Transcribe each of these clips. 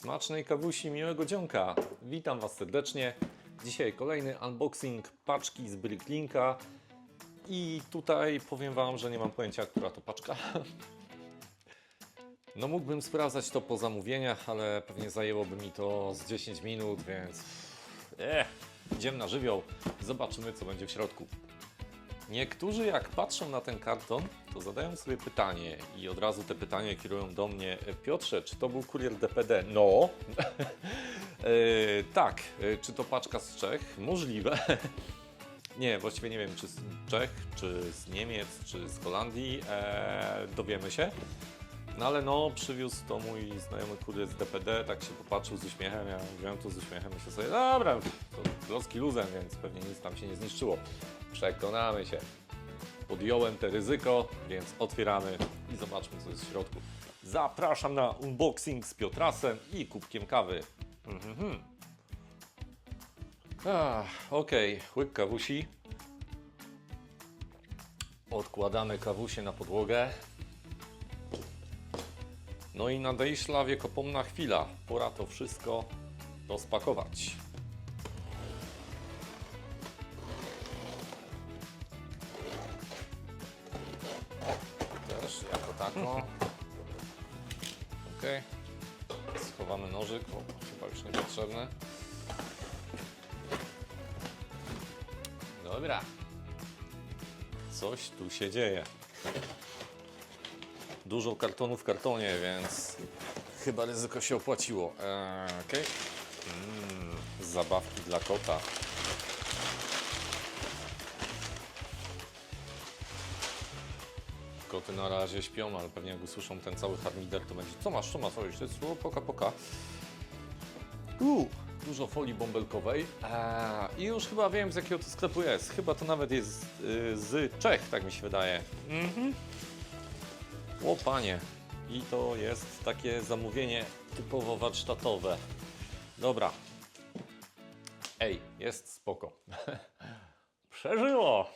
Smacznej kawusi, miłego dzionka. Witam Was serdecznie. Dzisiaj kolejny unboxing paczki z Bricklinka. I tutaj powiem Wam, że nie mam pojęcia, która to paczka. No mógłbym sprawdzać to po zamówieniach, ale pewnie zajęłoby mi to z 10 minut, więc... Eh, idziemy na żywioł. Zobaczymy, co będzie w środku. Niektórzy jak patrzą na ten karton, to zadają sobie pytanie i od razu te pytanie kierują do mnie. Piotrze, czy to był kurier DPD? No. e, tak. E, czy to paczka z Czech? Możliwe. nie, właściwie nie wiem, czy z Czech, czy z Niemiec, czy z Holandii. E, dowiemy się. No ale no, przywiózł to mój znajomy kurier z DPD, tak się popatrzył z uśmiechem, ja wziąłem to z uśmiechem, myślę sobie, dobra, to klocki luzem, więc pewnie nic tam się nie zniszczyło. Przekonamy się. Podjąłem te ryzyko, więc otwieramy i zobaczmy, co jest w środku. Zapraszam na unboxing z Piotrasem i kubkiem kawy. Mhm. Ah, Okej, łyk kawusi. Odkładamy kawusie na podłogę. No i nadejszła wiekopomna chwila. Pora to wszystko rozpakować. Też jako tako. Ok. Schowamy nożyk, bo chyba już niepotrzebny. Dobra. Coś tu się dzieje. Dużo kartonu w kartonie, więc chyba ryzyko się opłaciło. Eee, okej. Mm, zabawki dla kota. Koty na razie śpią, ale pewnie jak usłyszą ten cały harmider, to będzie co masz, co masz, oj, to jest o, poka, poka. Uuu, dużo folii bąbelkowej. Eee, I już chyba wiem, z jakiego to sklepu jest. Chyba to nawet jest y, z Czech, tak mi się wydaje. Mhm. O panie, i to jest takie zamówienie typowo warsztatowe. Dobra. Ej, jest spoko. Przeżyło!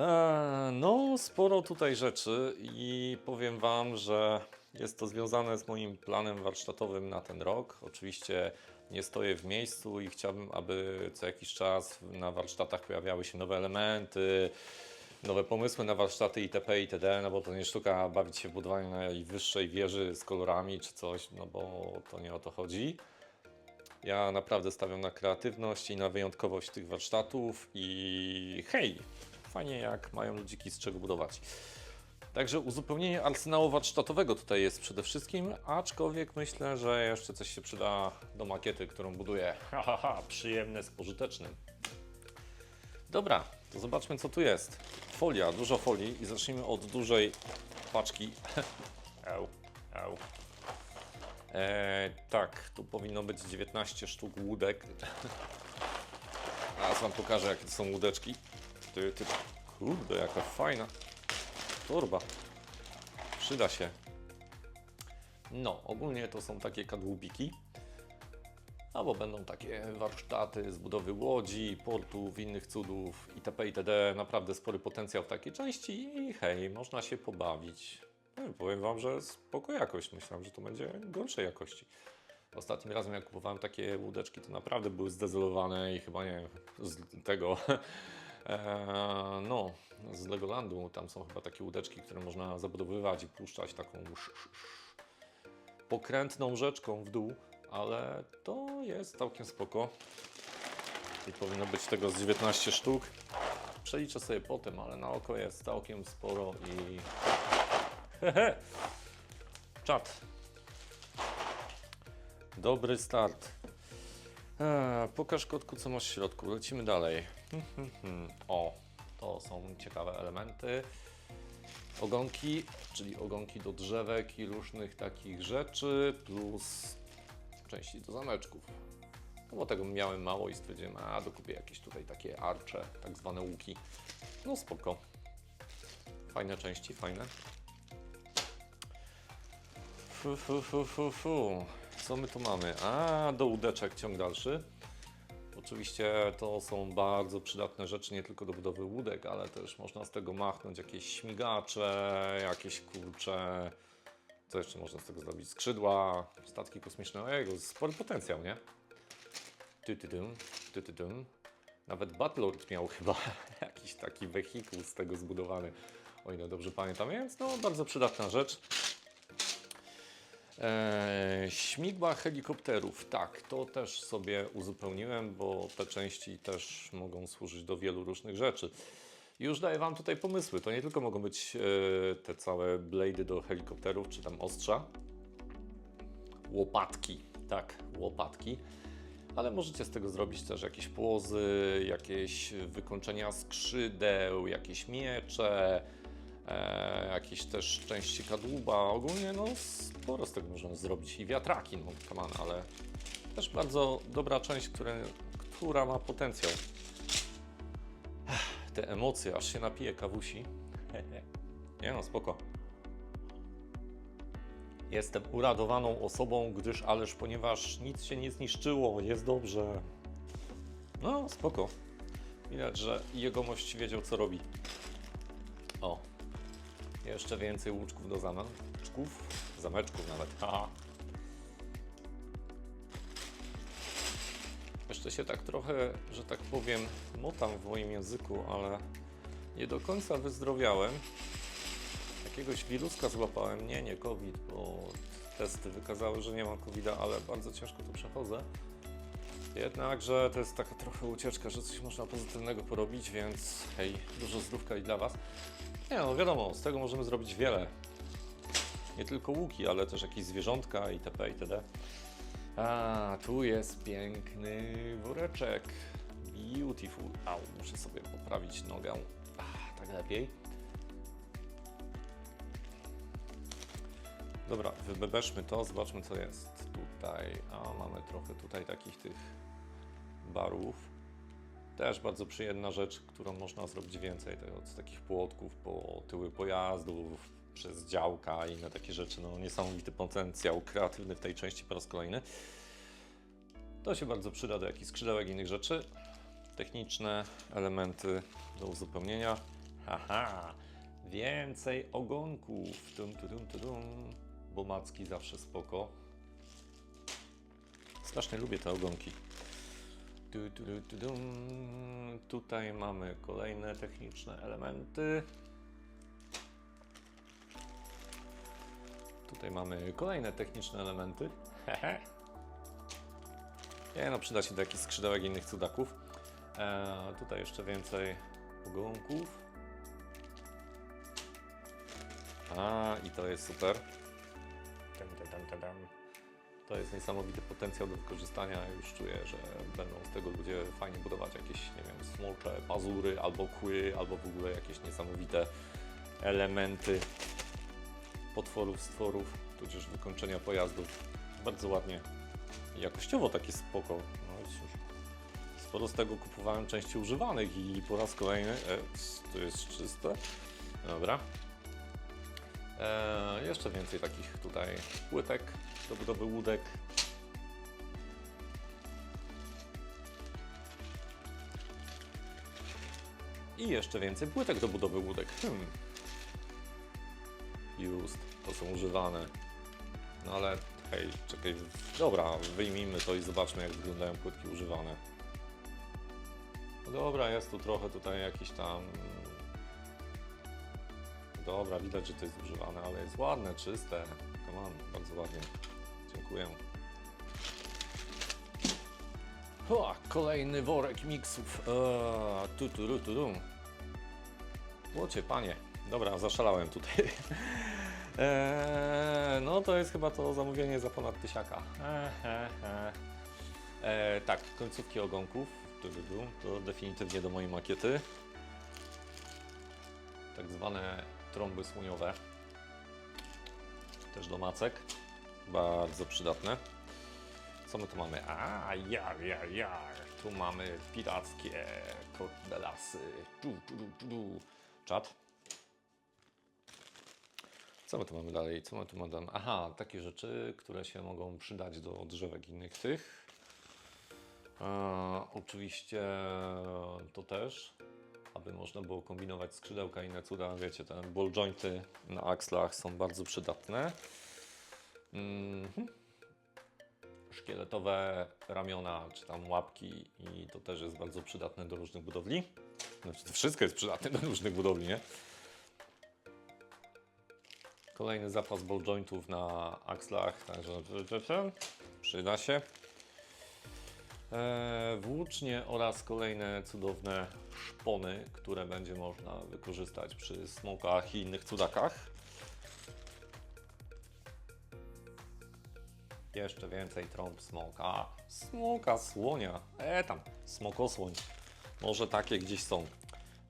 Eee, No, sporo tutaj rzeczy i powiem Wam, że jest to związane z moim planem warsztatowym na ten rok. Oczywiście nie stoję w miejscu i chciałbym, aby co jakiś czas na warsztatach pojawiały się nowe elementy, nowe pomysły na warsztaty itp. itd., no bo to nie sztuka bawić się w najwyższej wieży z kolorami czy coś, no bo to nie o to chodzi. Ja naprawdę stawiam na kreatywność i na wyjątkowość tych warsztatów i hej, fajnie jak mają ludziki z czego budować. Także uzupełnienie arsenału warsztatowego tutaj jest przede wszystkim, aczkolwiek myślę, że jeszcze coś się przyda do makiety, którą buduję. Ha, ha, ha, przyjemne z pożytecznym. Dobra, to zobaczmy co tu jest. Folia, dużo folii i zacznijmy od dużej paczki. Eł, eł. Tak, tu powinno być 19 sztuk łódek. Teraz Wam pokażę jakie to są łódeczki. Ty, ty, kurde, jaka fajna torba. Przyda się. No, ogólnie to są takie kadłubiki. Albo będą takie warsztaty z budowy łodzi, portów, innych cudów itp. itd. Naprawdę spory potencjał w takiej części i hej, można się pobawić. No, powiem Wam, że spoko jakość. Myślałem, że to będzie gorszej jakości. Ostatnim razem jak kupowałem takie łódeczki, to naprawdę były zdezelowane i chyba nie wiem, z tego, eee, no, z Legolandu. Tam są chyba takie łódeczki, które można zabudowywać i puszczać taką pokrętną rzeczką w dół, ale to jest całkiem spoko. I powinno być tego z 19 sztuk. Przeliczę sobie potem, ale na oko jest całkiem sporo i... Hehe! Czat. Dobry start. Eee, pokaż kotku, co masz w środku. Lecimy dalej. o, to są ciekawe elementy. Ogonki, czyli ogonki do drzewek i różnych takich rzeczy, plus części do zameczków. No bo tego miałem mało i stwierdziłem, a dokupię jakieś tutaj takie arcze, tak zwane łuki. No spoko. Fajne części, fajne. Fu, fu, fu, fu, fu. Co my tu mamy? A, do łódeczek ciąg dalszy. Oczywiście to są bardzo przydatne rzeczy nie tylko do budowy łódek, ale też można z tego machnąć jakieś śmigacze, jakieś kurcze Co jeszcze można z tego zrobić? Skrzydła, statki kosmiczne. Ojego, spory potencjał, nie? Ty, ty, dym, ty, ty, dym. Nawet Battlord miał chyba jakiś taki wehikuł z tego zbudowany, o ile dobrze pamiętam, więc no bardzo przydatna rzecz. Eee, śmigła helikopterów, tak, to też sobie uzupełniłem, bo te części też mogą służyć do wielu różnych rzeczy. Już daję Wam tutaj pomysły. To nie tylko mogą być e, te całe blady do helikopterów, czy tam ostrza, łopatki, tak, łopatki, ale możecie z tego zrobić też jakieś płozy, jakieś wykończenia skrzydeł, jakieś miecze, e, jakieś też części kadłuba. Ogólnie no sporo z tego można zrobić i wiatraki, no come on, ale też bardzo dobra część, które, która ma potencjał. Ech, Te emocje, aż się napije kawusi. Nie no, spoko. Jestem uradowaną osobą, gdyż ależ ponieważ nic się nie zniszczyło, jest dobrze. No, spoko. Widać, że jegomość wiedział, co robi. Jeszcze więcej łuczków do zameczków. Zameczków nawet. Haha. Jeszcze się tak trochę, że tak powiem, motam w moim języku, ale nie do końca wyzdrowiałem. Jakiegoś wiruska złapałem. Nie, nie COVID, bo testy wykazały, że nie mam covid ale bardzo ciężko to przechodzę. Jednakże to jest taka trochę ucieczka, że coś można pozytywnego porobić, więc hej, dużo zdrówka i dla Was. Nie no, wiadomo, z tego możemy zrobić wiele. Nie tylko łuki, ale też jakieś zwierzątka itp. itd. A, tu jest piękny woreczek. Beautiful. Au, muszę sobie poprawić nogę. A, tak lepiej. Dobra, wybebeszmy to, zobaczmy co jest tutaj. A, mamy trochę tutaj takich tych barów. Też bardzo przyjemna rzecz, którą można zrobić więcej. Od takich płotków po tyły pojazdów, przez działka i inne takie rzeczy. No, niesamowity potencjał kreatywny w tej części po raz kolejny. To się bardzo przyda do jakichś skrzydełek i innych rzeczy. Techniczne elementy do uzupełnienia. Haha, więcej ogonków. Tum, tum, tum. Bo macki zawsze spoko. Strasznie lubię te ogonki. Tu, tu, tu, dum. Tutaj mamy kolejne techniczne elementy. Tutaj mamy kolejne techniczne elementy. Hehe. Nie no, przyda się do jakichś skrzydełek innych cudaków. Eee, tutaj jeszcze więcej ogonków. A, i to jest super. Tam, tam, tam, tam. To jest niesamowity potencjał do wykorzystania. Już czuję, że będą z tego ludzie fajnie budować jakieś, nie wiem, smocze, pazury, albo kły, albo w ogóle jakieś niesamowite elementy potworów, stworów, tudzież wykończenia pojazdów. Bardzo ładnie. Jakościowo takie spoko. No, cóż. Sporo z tego kupowałem części używanych i po raz kolejny. E, to jest czyste. Dobra. E, jeszcze więcej takich tutaj płytek do budowy łódek. I jeszcze więcej płytek do budowy łódek. Hmm. Just, to są używane. No ale hej, czekaj, dobra, wyjmijmy to i zobaczmy jak wyglądają płytki używane. No dobra, jest tu trochę tutaj jakiś tam... Dobra, widać, że to jest używane, ale jest ładne, czyste. Come on, bardzo ładnie. Dziękuję. O, kolejny worek miksów. Eee, tu, tu, tu, tu, tu. Łocie, panie. Dobra, zaszalałem tutaj. Eee, no to jest chyba to zamówienie za ponad tysiaka. Eee, tak, końcówki ogonków. Tu, tu, tu. To definitywnie do mojej makiety. Tak zwane trąby słoniowe. Też do macek. Bardzo przydatne. Co my tu mamy? A, jar, jar, jar. Tu mamy pirackie kordelasy. Tu, tu, tu, tu. Czat. Co my tu mamy dalej? Co my tu mamy? Aha, takie rzeczy, które się mogą przydać do drzewek innych tych. E, oczywiście to też, aby można było kombinować skrzydełka i inne cuda. Wiecie, te ball jointy na axlach są bardzo przydatne. Mhm. Szkieletowe ramiona, czy tam łapki i to też jest bardzo przydatne do różnych budowli. Znaczy, to wszystko jest przydatne do różnych budowli, nie? Kolejny zapas ball jointów na akslach, także przyda się. Eee, włócznie oraz kolejne cudowne szpony, które będzie można wykorzystać przy smokach i innych cudakach. Jeszcze więcej trąb smoka. Smoka, słonia. E tam, smokosłoń. Może takie gdzieś są.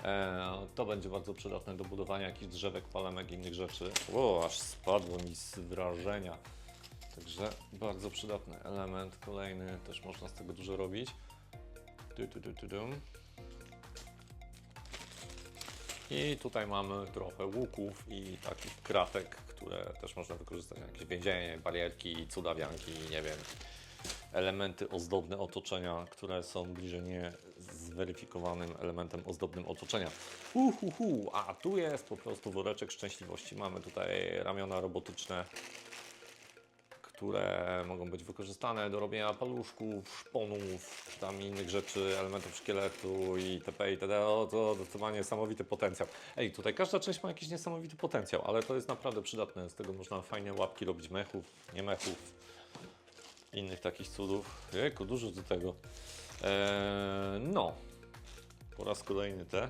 E, to będzie bardzo przydatne do budowania jakichś drzewek, palemek innych rzeczy. O, aż spadło mi z wrażenia. Także bardzo przydatny element. Kolejny, też można z tego dużo robić. Tu, tu, tu, tu, dum. I tutaj mamy trochę łuków i takich kratek, które też można wykorzystać jakieś więzienie, barierki, cudawianki, nie wiem, elementy ozdobne otoczenia, które są bliżej nie zweryfikowanym elementem ozdobnym otoczenia. Uhuhu, a tu jest po prostu woreczek szczęśliwości. Mamy tutaj ramiona robotyczne, które mogą być wykorzystane do robienia paluszków, szponów, czy tam innych rzeczy, elementów szkieletu itp. itd. O, to zdecydowanie niesamowity potencjał. Ej, tutaj każda część ma jakiś niesamowity potencjał, ale to jest naprawdę przydatne. Z tego można fajnie łapki robić mechów, nie mechów, innych takich cudów. Jejku, dużo do tego. Eee, no, po raz kolejny te.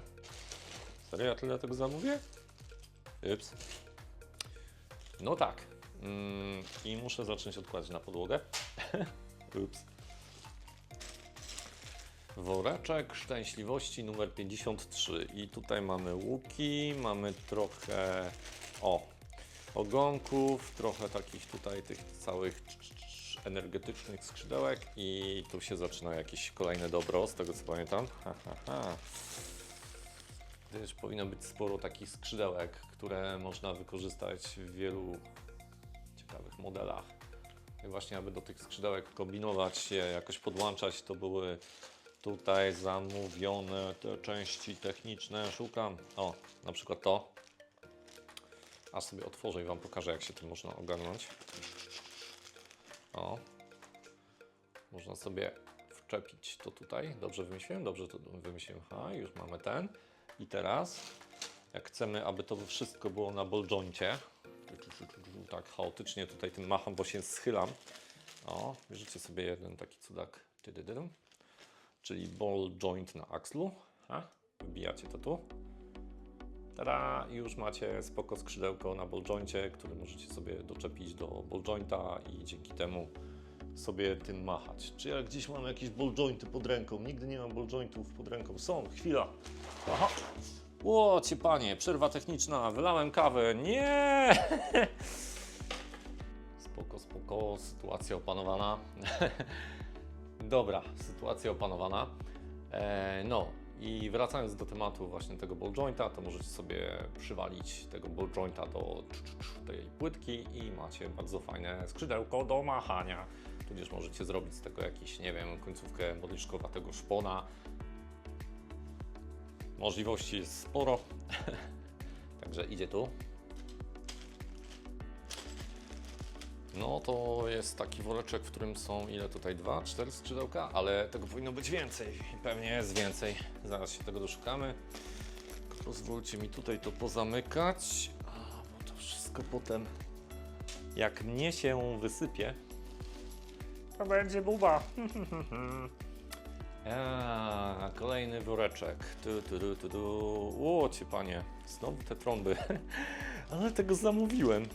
Serio, ja tyle tego zamówię? Ups. No tak. Mm, I muszę zacząć odkładać na podłogę. Ups. Woreczek szczęśliwości numer 53. I tutaj mamy łuki, mamy trochę o ogonków, trochę takich tutaj tych całych cz- cz- cz- energetycznych skrzydełek i tu się zaczyna jakieś kolejne dobro, z tego co pamiętam. Ha, ha. Też powinno być sporo takich skrzydełek, które można wykorzystać w wielu ciekawych modelach. I właśnie, aby do tych skrzydełek kombinować je, jakoś podłączać, to były tutaj zamówione te części techniczne. Szukam. O, na przykład to. A sobie otworzę i Wam pokażę, jak się tym można ogarnąć. O. Można sobie wczepić to tutaj. Dobrze wymyśliłem? Dobrze to wymyśliłem. Ha, już mamy ten. I teraz, jak chcemy, aby to wszystko było na ball tak chaotycznie tutaj tym macham, bo się schylam. O, bierzecie sobie jeden taki cudak, czyli ball joint na axlu. Ha? Wbijacie to tu. Tada! Już macie spoko skrzydełko na ball joincie, które możecie sobie doczepić do ball jointa i dzięki temu sobie tym machać. Czy ja gdzieś mam jakieś ball jointy pod ręką? Nigdy nie mam ball jointów pod ręką. Są, chwila. Aha. Łocie panie, przerwa techniczna, wylałem kawę. Nie! Spoko, sytuacja opanowana. Dobra, sytuacja opanowana. E, no i wracając do tematu właśnie tego ball jointa, to możecie sobie przywalić tego ball jointa do tej płytki i macie bardzo fajne skrzydełko do machania. Tudzież możecie zrobić z tego jakiś, nie wiem, końcówkę modliszkowatego szpona. Możliwości jest sporo. Także idzie tu. No to jest taki woreczek, w którym są ile tutaj? Dwa, cztery skrzydełka, ale tego powinno być więcej. I Pewnie jest więcej. Zaraz się tego doszukamy. Pozwólcie mi tutaj to pozamykać. A, bo to wszystko potem jak mnie się wysypie, to będzie buba. A, kolejny woreczek. Tu, tu, tu, tu, tu. Łocie panie, znowu te trąby. Ale tego zamówiłem.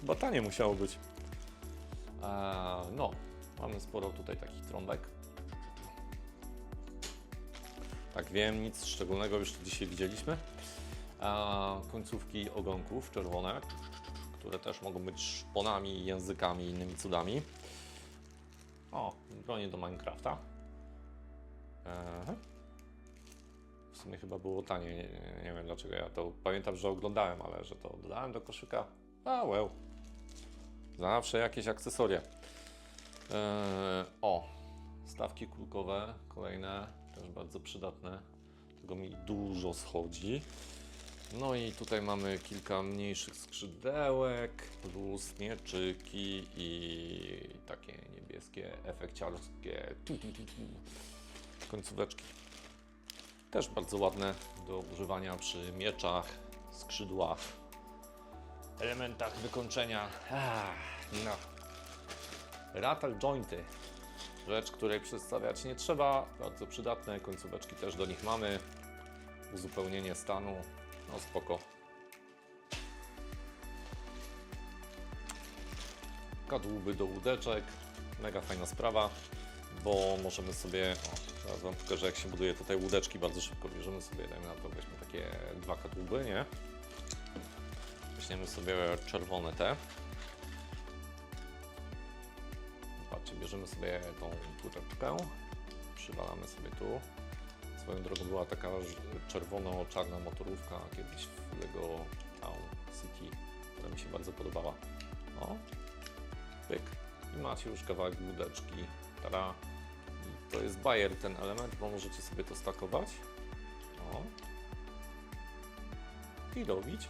Chyba tanie musiało być. No, mamy sporo tutaj takich trąbek. Tak wiem, nic szczególnego już dzisiaj widzieliśmy. Końcówki ogonków czerwone, które też mogą być szponami, językami i innymi cudami. O, bronie do Minecrafta. W sumie chyba było tanie, nie, nie, nie wiem dlaczego ja to pamiętam, że oglądałem, ale że to dodałem do koszyka. A well. Zawsze jakieś akcesoria. Eee, o, stawki kulkowe, kolejne, też bardzo przydatne. Tego mi dużo schodzi. No i tutaj mamy kilka mniejszych skrzydełek, plus mieczyki i takie niebieskie, efekciarskie tu, tu, tu, tu. końcóweczki. Też bardzo ładne do używania przy mieczach, skrzydłach, elementach wykończenia. No. Rattle jointy. Rzecz, której przedstawiać nie trzeba. Bardzo przydatne. Końcóweczki też do nich mamy. Uzupełnienie stanu. No spoko. Kadłuby do łódeczek. Mega fajna sprawa, bo możemy sobie... O, teraz Wam pokażę jak się buduje tutaj łódeczki bardzo szybko. Bierzemy sobie, dajmy na to, weźmy takie dwa kadłuby, nie? Weźmiemy sobie czerwone te. Patrzcie, bierzemy sobie tą łódeczkę. Przywalamy sobie tu. Swoją drogą była taka czerwono-czarna motorówka kiedyś w Lego Town City, która mi się bardzo podobała. O, pyk. I macie już kawałek łódeczki. Tada. I to jest bajer ten element, bo możecie sobie to stakować. O. I robić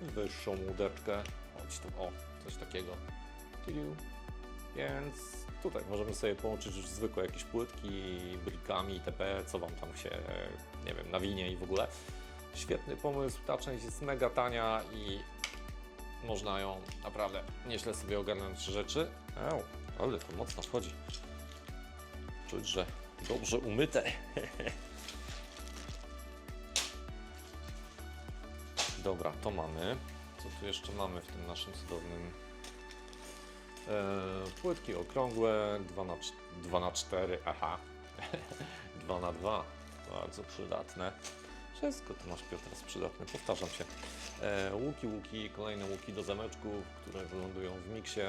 wyższą łódeczkę. Chodź tu, o, coś takiego. Więc tutaj możemy sobie połączyć już zwykłe jakieś płytki, brikami itp., co Wam tam się, nie wiem, nawinie i w ogóle. Świetny pomysł, ta część jest mega tania i można ją naprawdę nieźle sobie ogarnąć rzeczy. Eł, ale to mocno wchodzi. Czuć, że dobrze umyte. Dobra, to mamy. Co tu jeszcze mamy w tym naszym cudownym E, płytki okrągłe, 2 na, 2 na 4, aha, 2 na 2, bardzo przydatne. Wszystko to nasz Piotr jest przydatne, powtarzam się. E, łuki, łuki, kolejne łuki do zameczków, które wylądują w miksie.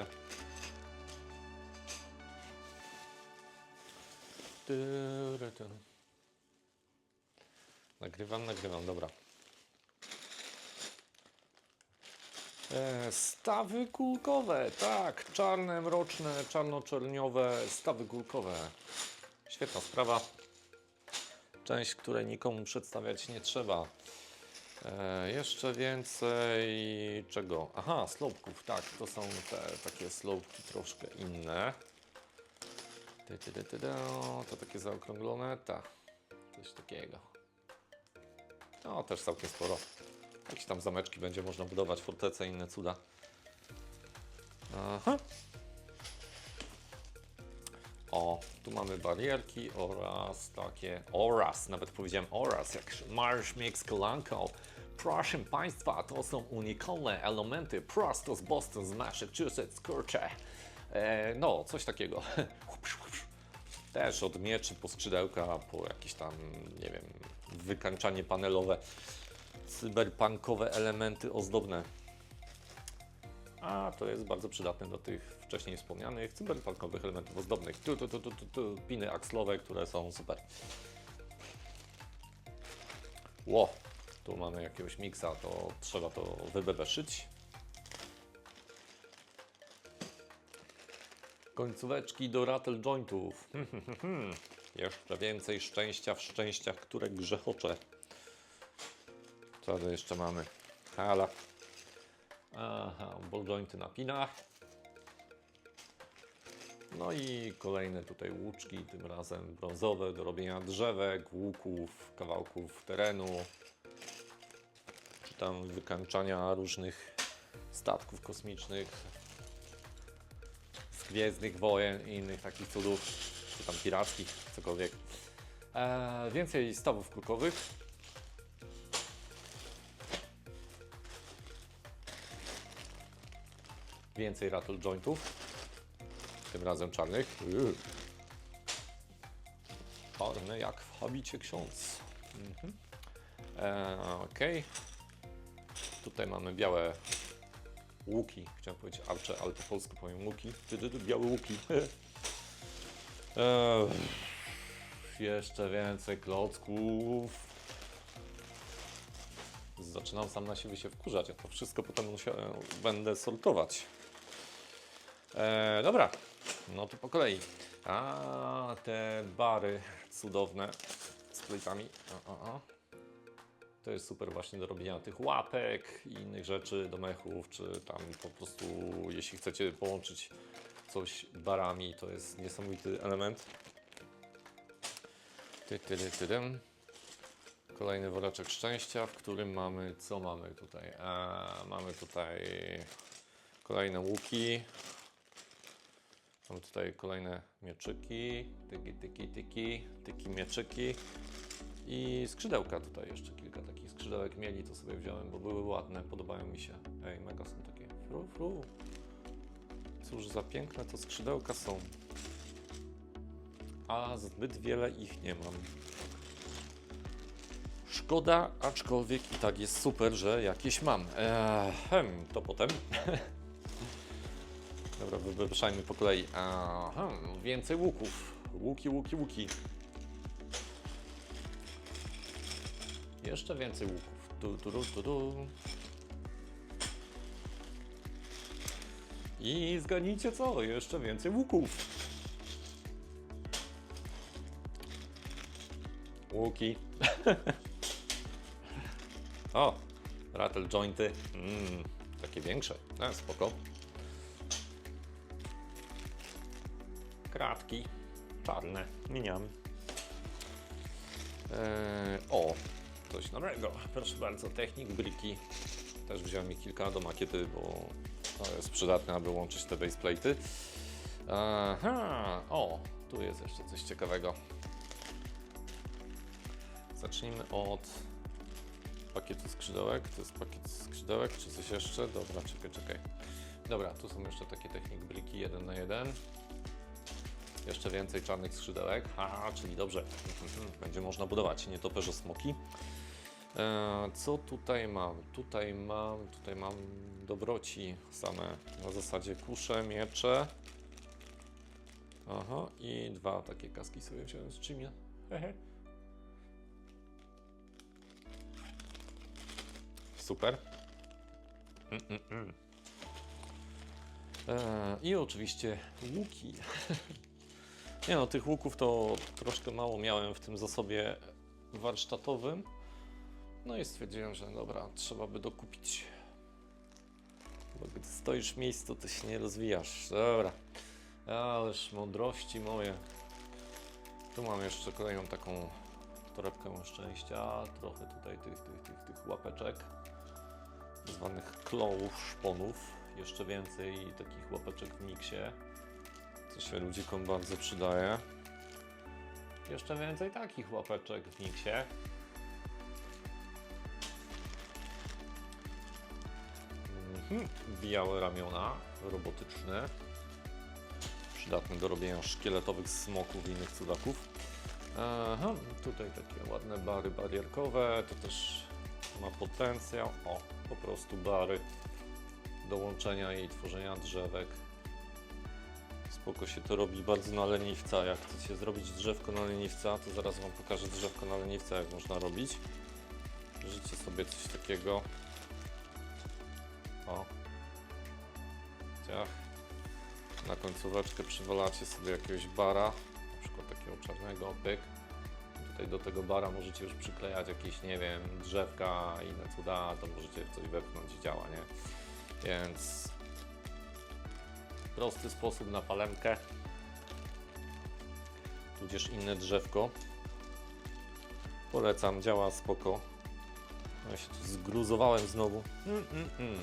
Nagrywam, nagrywam, dobra. E, Stawy kulkowe, tak, czarne, mroczne, czarno-czerniowe stawy kulkowe. Świetna sprawa. Część, której nikomu przedstawiać nie trzeba. E, jeszcze więcej czego? Aha, slopków, tak, to są te takie slopki troszkę inne. To takie zaokrąglone, tak, coś takiego. No, też całkiem sporo. Jakieś tam zameczki będzie można budować, fortece i inne cuda. Aha. O, tu mamy barierki oraz takie, oraz, nawet powiedziałem oraz, jak Marsz Mix Kolanko. Proszę Państwa, to są unikalne elementy prosto z Boston, z Massachusetts, kurczę. E, no, coś takiego. Też od mieczy po skrzydełka, po jakieś tam, nie wiem, wykańczanie panelowe cyberpunkowe elementy ozdobne. A to jest bardzo przydatne do tych wcześniej wspomnianych cyberpunkowych elementów ozdobnych. Tu, tu, tu, tu, tu, tu piny akslowe, które są super. Ło, tu mamy jakiegoś miksa, to trzeba to wybebeszyć. Końcóweczki do rattle jointów. Jeszcze więcej szczęścia w szczęściach, które grzechocze. Tu jeszcze mamy? Hala. Aha, ball jointy na pinach. No i kolejne tutaj łuczki, tym razem brązowe do robienia drzewek, łuków, kawałków terenu. Czy tam wykańczania różnych statków kosmicznych, z Gwiezdnych Wojen i innych takich cudów, czy tam pirackich, cokolwiek. Eee, więcej stawów kulkowych. Więcej rattle jointów. Tym razem czarnych. Yy. Czarne jak w habicie ksiądz. Mhm. Eee, Okej. Tutaj mamy białe łuki. Chciałem powiedzieć arcze, ale po polsku powiem łuki. Białe łuki. eee, jeszcze więcej klocków. Zaczynam sam na siebie się wkurzać, a to wszystko potem będę sortować. E, dobra, no to po kolei. A te bary cudowne z plejtami. To jest super właśnie do robienia tych łapek i innych rzeczy do mechów, czy tam po prostu jeśli chcecie połączyć coś barami, to jest niesamowity element. Ty, ty, ty, ty, dym. Kolejny woreczek szczęścia, w którym mamy, co mamy tutaj? A, mamy tutaj kolejne łuki. Mamy tutaj kolejne mieczyki, tyki, tyki, tyki, tyki mieczyki. I skrzydełka tutaj jeszcze kilka takich skrzydełek mieli, to sobie wziąłem, bo były ładne, podobają mi się. Ej, mega są takie fru, fru. Cóż za piękne to skrzydełka są. A zbyt wiele ich nie mam. Szkoda, aczkolwiek i tak jest super, że jakieś mam. Eee, hem, to potem. Dobra, wyruszajmy po kolei. Aha, więcej łuków. Łuki, łuki, łuki. Jeszcze więcej łuków. Tu, tu. I zgadnijcie co? Jeszcze więcej łuków. Łuki. o, rattle jointy. Mm, takie większe. No, spoko. Kratki czarne. Miniam. Eee, o, coś nowego. Proszę bardzo, technik briki. Też wziąłem ich kilka do makiety, bo to jest przydatne, aby łączyć te baseplate'y. Aha, o, tu jest jeszcze coś ciekawego. Zacznijmy od pakietu skrzydełek. To jest pakiet skrzydełek, czy coś jeszcze? Dobra, czekaj, czekaj. Dobra, tu są jeszcze takie technik briki 1 na 1 Jeszcze więcej czarnych skrzydełek. Haha, czyli dobrze. Będzie można budować nietoperze smoki. E, co tutaj mam? Tutaj mam, tutaj mam dobroci same na zasadzie kusze, miecze. Aha, i dwa takie kaski sobie wziąłem z. Hehe. Super. Mm, mm, mm. E, I oczywiście łuki. Nie no, tych łuków to troszkę mało miałem w tym zasobie warsztatowym. No i stwierdziłem, że dobra, trzeba by dokupić. Bo gdy stoisz w miejscu, to się nie rozwijasz. Dobra. Ależ mądrości moje. Tu mam jeszcze kolejną taką torebkę szczęścia. Trochę tutaj tych, tych, tych, tych łapeczek. Zwanych klołów, szponów. Jeszcze więcej takich łapeczek w miksie. Co się ludzikom bardzo przydaje. Jeszcze więcej takich łapeczek w miksie. Mhm. Białe ramiona robotyczne. Przydatne do robienia szkieletowych smoków i innych cudaków. Aha, tutaj takie ładne bary barierkowe. To też ma potencjał. O, po prostu bary do łączenia i tworzenia drzewek. Spoko się to robi bardzo na leniwca. Jak chcecie zrobić drzewko na leniwca, to zaraz Wam pokażę drzewko na leniwca, jak można robić. Bierzecie sobie coś takiego. O. Ciach. Na końcóweczkę przywalacie sobie jakiegoś bara, na przykład takiego czarnego, pyk. Tutaj do tego bara możecie już przyklejać jakieś, nie wiem, drzewka inne cuda, to możecie coś wepchnąć i działa, nie? Więc prosty sposób na palemkę, tudzież inne drzewko. Polecam, działa spoko. Ja się tu zgruzowałem znowu. Mm, mm, mm.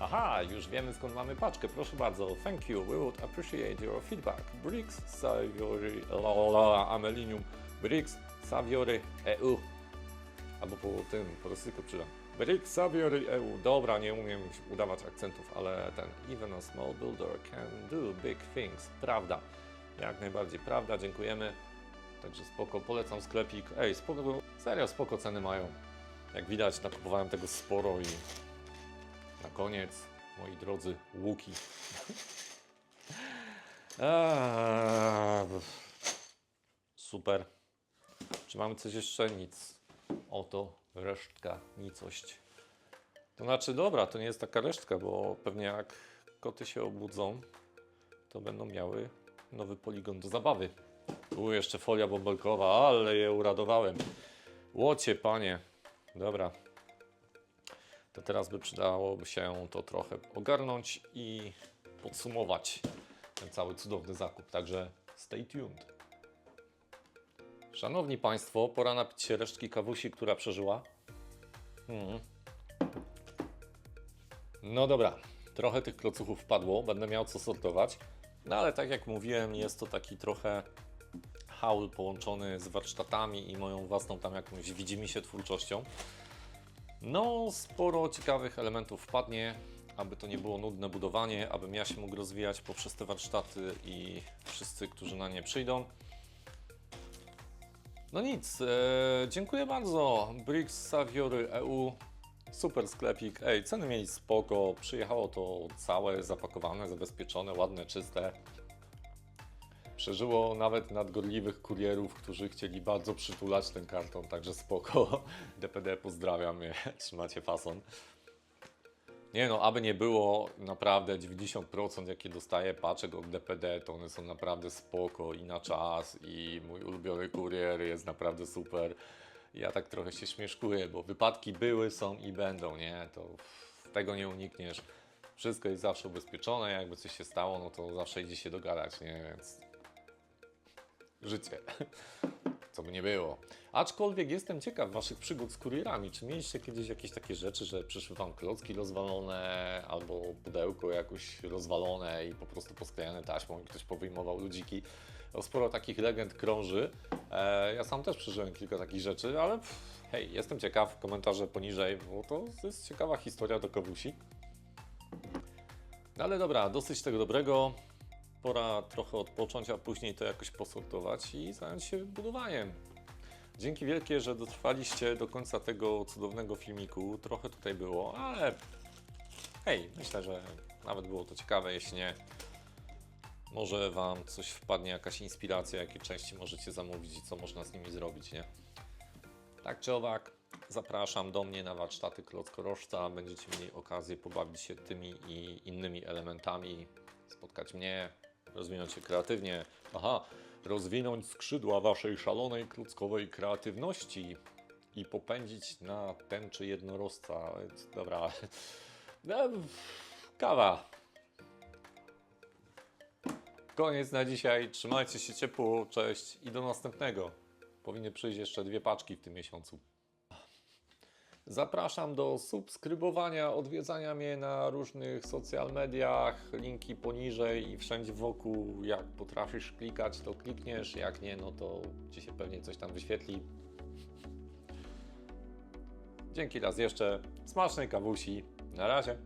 Aha, już wiemy skąd mamy paczkę, proszę bardzo. Thank you, we would appreciate your feedback. Bricks Saviory, la, la, la, Amelinium, Bricks Saviory EU. Albo po tym, po tylko przydam. Brick Saviory EU. Dobra, nie umiem udawać akcentów, ale ten even a small builder can do big things. Prawda. Jak najbardziej prawda, dziękujemy. Także spoko, polecam sklepik. Ej, spoko, serio spoko ceny mają. Jak widać, nakupowałem tego sporo i na koniec, moi drodzy, łuki. Eee, Super. Czy mamy coś jeszcze? Nic. Oto resztka, nicość. To znaczy, dobra, to nie jest taka resztka, bo pewnie jak koty się obudzą, to będą miały nowy poligon do zabawy. Tu jeszcze folia bąbelkowa, ale je uradowałem. Łocie, panie. Dobra. To teraz by przydałoby się to trochę ogarnąć i podsumować ten cały cudowny zakup. Także stay tuned. Szanowni Państwo, pora napić się resztki kawusi, która przeżyła. Mm. No dobra, trochę tych klocuchów wpadło, będę miał co sortować. No ale tak jak mówiłem, jest to taki trochę haul połączony z warsztatami i moją własną tam jakąś widzimy się twórczością. No, sporo ciekawych elementów wpadnie, aby to nie było nudne budowanie, abym ja się mógł rozwijać poprzez te warsztaty i wszyscy, którzy na nie przyjdą. No nic, e, dziękuję bardzo. Bricks Saviory EU, super sklepik. Ej, ceny mieli spoko, przyjechało to całe, zapakowane, zabezpieczone, ładne, czyste. Przeżyło nawet nadgorliwych kurierów, którzy chcieli bardzo przytulać ten karton, także spoko. DPD pozdrawiam, trzymacie fason. Nie no, aby nie było, naprawdę 90% jakie dostaję paczek od DPD, to one są naprawdę spoko i na czas i mój ulubiony kurier jest naprawdę super. Ja tak trochę się śmieszkuję, bo wypadki były, są i będą, nie? To tego nie unikniesz. Wszystko jest zawsze ubezpieczone, jakby coś się stało, no to zawsze idzie się dogadać, nie? Więc życie. Co by nie było. Aczkolwiek jestem ciekaw Waszych przygód z kurierami. Czy mieliście kiedyś jakieś takie rzeczy, że przyszły Wam klocki rozwalone albo pudełko jakoś rozwalone i po prostu posklejane taśmą i ktoś powyjmował ludziki? No, sporo takich legend krąży. E, ja sam też przeżyłem kilka takich rzeczy, ale pff, hej, jestem ciekaw. Komentarze poniżej, bo to jest ciekawa historia do kawusi. No ale dobra, dosyć tego dobrego. Pora trochę odpocząć, a później to jakoś posortować i zająć się budowaniem. Dzięki wielkie, że dotrwaliście do końca tego cudownego filmiku. Trochę tutaj było, ale hej, myślę, że nawet było to ciekawe. Jeśli nie, może Wam coś wpadnie, jakaś inspiracja, jakie części możecie zamówić i co można z nimi zrobić, nie? Tak czy owak, zapraszam do mnie na warsztaty Klockorożca. Będziecie mieli okazję pobawić się tymi i innymi elementami, spotkać mnie, rozwinąć się kreatywnie. Aha, rozwinąć skrzydła Waszej szalonej kluckowej kreatywności i popędzić na tęczy jednorożca. Więc Dobra, no, kawa. Koniec na dzisiaj. Trzymajcie się ciepło. Cześć i do następnego. Powinny przyjść jeszcze dwie paczki w tym miesiącu. Zapraszam do subskrybowania, odwiedzania mnie na różnych social mediach, linki poniżej i wszędzie wokół. Jak potrafisz klikać, to klikniesz, jak nie, no to ci się pewnie coś tam wyświetli. Dzięki raz jeszcze. Smacznej kawusi. Na razie.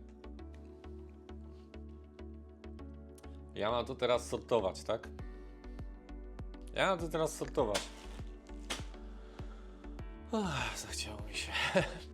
Ja mam to teraz sortować, tak? Ja mam to teraz sortować. Ach, zachciało mi się.